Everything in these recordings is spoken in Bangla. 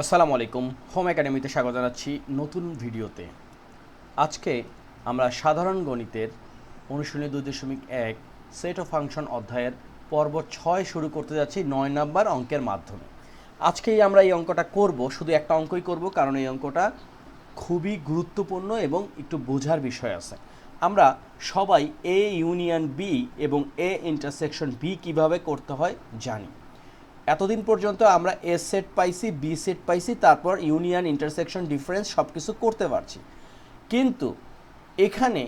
আসসালামু আলাইকুম। হোম একাডেমিতে স্বাগত জানাচ্ছি নতুন ভিডিওতে। আজকে আমরা সাধারণ গণিতের অনুশীলনী দুই দশমিক এক সেট অফ ফাংশন অধ্যায়ের পর্ব ছয় শুরু করতে যাচ্ছি নয় নাম্বার অঙ্কের মাধ্যমে। আজকেই আমরা এই অঙ্কটা করব, শুধু একটা অঙ্কই করব, কারণ এই অঙ্কটা খুবই গুরুত্বপূর্ণ এবং একটু বোঝার বিষয় আছে। আমরা সবাই এ ইউনিয়ন বি এবং এ ইন্টারসেকশন বি কীভাবে করতে হয় জানি। এতদিন পর্যন্ত আমরা এ সেট পাইছি বি সেট পাইছি, তারপর ইউনিয়ন ইন্টারসেকশন ডিফারেন্স সব কিছু করতে পারছি। কিন্তু এখানে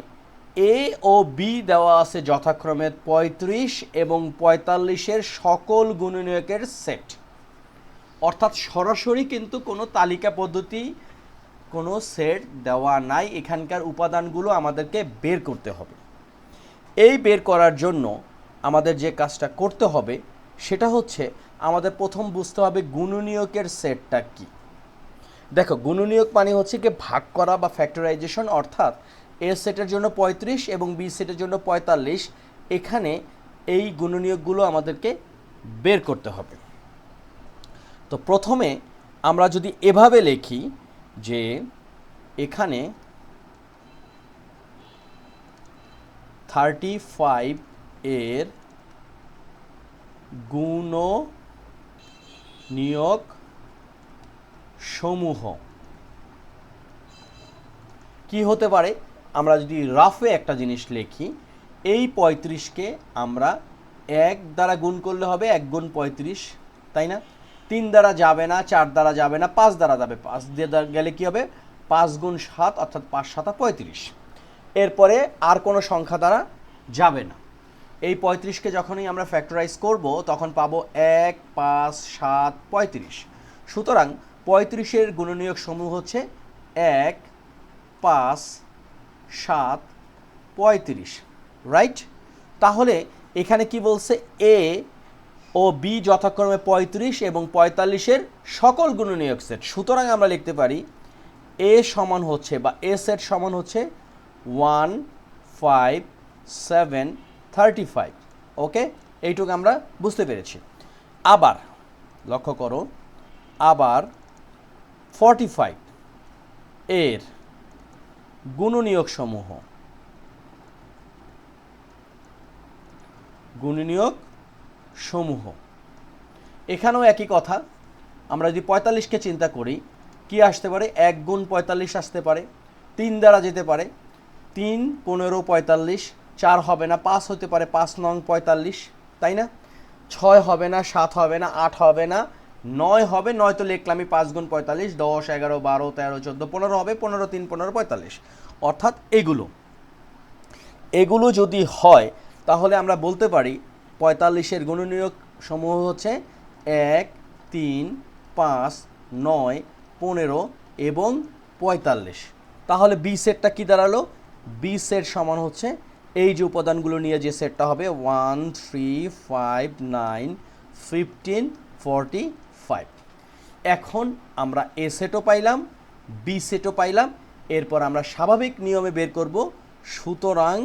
এ ও বি দেওয়া আছে যথাক্রমে পঁয়ত্রিশ এবং পঁয়তাল্লিশের সকল গুণনীয়কের সেট অর্থাৎ সরাসরি কিন্তু কোনো তালিকা পদ্ধতি, কোনো সেট দেওয়া নাই। এখানকার উপাদানগুলো আমাদেরকে বের করতে হবে। এই বের করার জন্য আমাদের যে কাজটা করতে হবে, সেটা হচ্ছে আমাদের প্রথম বুঝতে হবে গুণনীয়কের সেটটা কি। দেখো, গুণনীয়ক মানে হচ্ছে কি ভাগ করা বা ফ্যাক্টরাইজেশন অর্থাৎ এ সেটের জন্য পঁয়ত্রিশ এবং বি সেটের জন্য পঁয়তাল্লিশ। এখানে এই গুণনীয়কগুলো আমাদেরকে বের করতে হবে। তো প্রথমে আমরা যদি এভাবে লিখি যে এখানে থার্টি ফাইভ এর গুণ নিয়োগ সমূহ। কি হতে পারে? আমরা যদি রাফে একটা জিনিস লিখি, এই পঁয়ত্রিশকে আমরা এক দ্বারা গুণ করলে হবে এক গুণ পঁয়ত্রিশ, তাই না? তিন দ্বারা যাবে না, চার দ্বারা যাবে না, পাঁচ দ্বারা যাবে। পাঁচ দিয়ে গেলে কি হবে? পাঁচ গুণ সাত, অর্থাৎ পাঁচ সাতা পঁয়ত্রিশ। এরপরে আর কোনো সংখ্যা দ্বারা যাবে না। এই পঁয়ত্রিশকে যখনই আমরা ফ্যাক্টরাইজ করব, তখন পাবো এক, পাঁচ, সাত, পঁয়ত্রিশ। সুতরাং পঁয়ত্রিশের গুণনীয়ক সমূহ হচ্ছে এক, পাঁচ, সাত, পঁয়ত্রিশ। রাইট তাহলে এখানে কি বলছে? এ ও বি যথাক্রমে পঁয়ত্রিশ এবং পঁয়তাল্লিশের সকল গুণনীয়ক সেট সুতরাং আমরা লিখতে পারি এ সমান হচ্ছে বা এ সেট সমান হচ্ছে one five seven thirty five okay এইটুকু আমরা বুঝতে পেরেছি। আবার লক্ষ্য করো, আবার ফর্টি ফাইভ এর গুণনীয়ক সমূহ। গুণনীয়ক সমূহ। এখানেও একই কথা, আমরা যদি পঁয়তাল্লিশকে চিন্তা করি, কি আসতে পারে? এক গুণ পঁয়তাল্লিশ আসতে পারে, তিন দ্বারা যেতে পারে, তিন পনেরো পঁয়তাল্লিশ চার হবে না, পাঁচ হতে পারে পাঁচ নং পঁয়তাল্লিশ, তাই না? ছয় হবে না, সাত হবে না, আট হবে না, নয় হবে, নয় তো লিখলামই পাঁচ গুণ পঁয়তাল্লিশ, দশ, এগারো, বারো, তেরো, চোদ্দ, পনেরো হবে, পনেরো, তিন, পনেরো, পঁয়তাল্লিশ। অর্থাৎ এগুলো। এগুলো যদি হয়, তাহলে আমরা বলতে পারি পঁয়তাল্লিশের গুণনীয়ক সমূহ হচ্ছে এক, তিন, পাঁচ, নয়, পনেরো এবং পঁয়তাল্লিশ। তাহলে বি সেটটা কী দাঁড়াল? বি সেট সমান হচ্ছে এই যে উপাদানগুলো নিয়ে যে সেটটা হবে one three five nine fifteen forty five এখন আমরা এ সেটও পাইলাম বি সেটও পাইলাম, এরপর আমরা স্বাভাবিক নিয়মে বের করব, সুতরাং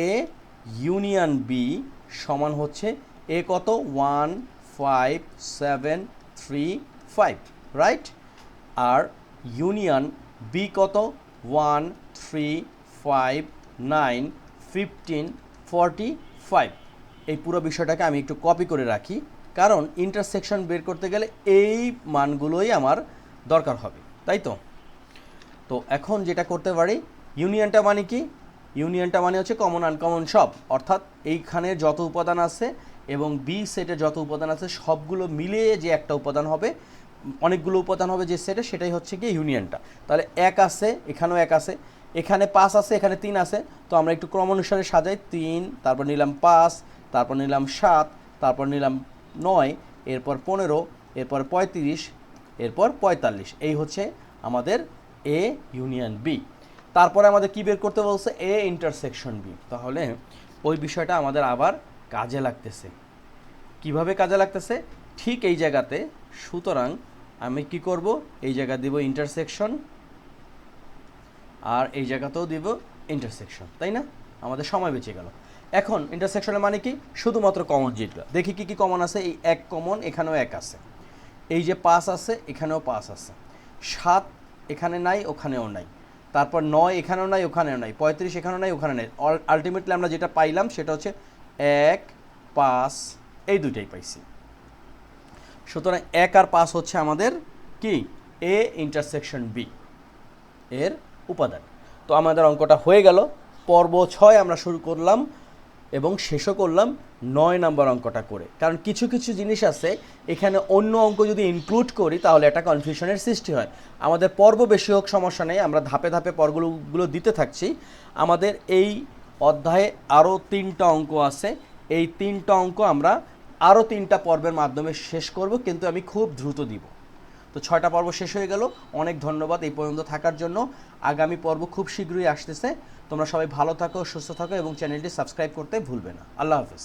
এ ইউনিয়ন বি সমান হচ্ছে এ কত? One five seven three five right আর ইউনিয়ন বি কত? One three five nine fifteen forty five এই পুরো বিষয়টাকে আমি একটু কপি করে রাখি। কারণ ইন্টারসেকশন বের করতে গেলে এই মানগুলোই আমার দরকার হবে, তাই তো? তো এখন যেটা করতে পারি ইউনিয়নটা মানে কি? ইউনিয়নটা মানে হচ্ছে কমন আনকমন সব। অর্থাৎ এইখানে যত উপাদান আছে এবং বি সেটে যত উপাদান আছে, সবগুলো মিলিয়ে যে একটা উপাদান হবে, অনেকগুলো উপাদান হবে যে সেটে সেটাই হচ্ছে কি ইউনিয়নটা তাহলে এক আছে, এখানেও এক আছে। এখানে পাঁচ আছে, এখানে তিন আছে। তো আমরা একটু ক্রম অনুসারে সাজাই। তিন, তারপর নিলাম পাঁচ, তারপর নিলাম সাত, তারপর নিলাম নয়, এরপর পনেরো, এরপর পঁয়ত্রিশ, এরপর পঁয়তাল্লিশ। এই হচ্ছে আমাদের এ ইউনিয়ন বি তারপরে আমাদের কী বের করতে বলছে? এ ইন্টারসেকশন বি তাহলে ওই বিষয়টা আমাদের আবার কাজে লাগতেছে। কীভাবে কাজে লাগতেছে? ঠিক এই জায়গাতে। সুতরাং আমি কি করব? এই জায়গা দিব ইন্টারসেকশন আর এই জায়গাতেও দিব ইন্টারসেকশন তাই না? আমাদের সময় বেঁচে গেল। এখন ইন্টারসেকশনের মানে কি? শুধুমাত্র কমন যেগুলো দেখি কি কি কমন আছে। এই এক কমন এখানেও এক আছে। এই যে পাঁচ আছে, এখানেও পাঁচ আছে। সাত এখানে নাই, ওখানেও নাই। তারপর নয় এখানেও নাই, ওখানেও নাই। পঁয়ত্রিশ এখানেও নাই ওখানে নাই। আলটিমেটলি আমরা যেটা পাইলাম সেটা হচ্ছে এক, পাঁচ, এই দুইটাই পাইছি। সুতরাং এক আর পাঁচ হচ্ছে আমাদের কি? এ ইন্টারসেকশন বি এর উপাদান। তো আমাদের অঙ্কটা হয়ে গেল। পর্ব ছয় আমরা শুরু করলাম এবং শেষও করলাম নয় নাম্বার অঙ্কটা করে। কারণ কিছু কিছু জিনিস আছে, এখানে অন্য অঙ্ক যদি ইনক্লুড করি তাহলে একটা কনফিউশনের সৃষ্টি হয়। আমাদের পর্ব বেশি হোক, সমস্যা নেই, আমরা ধাপে ধাপে পর্বগুলো দিতে থাকছি। আমাদের এই অধ্যায়ে আরও তিনটা অঙ্ক আছে। এই তিনটা অঙ্ক আমরা আরও তিনটা পর্বের মাধ্যমে শেষ করব, কিন্তু আমি খুব দ্রুত দিব। তো ছয়টা পর্ব শেষ হয়ে গেল। অনেক ধন্যবাদ এই পর্যন্ত থাকার জন্য। আগামী পর্ব খুব শীঘ্রই আসতেছে। তোমরা সবাই ভালো থাকো, সুস্থ থাকো এবং চ্যানেলটি সাবস্ক্রাইব করতে ভুলবে না। আল্লাহ হাফিজ।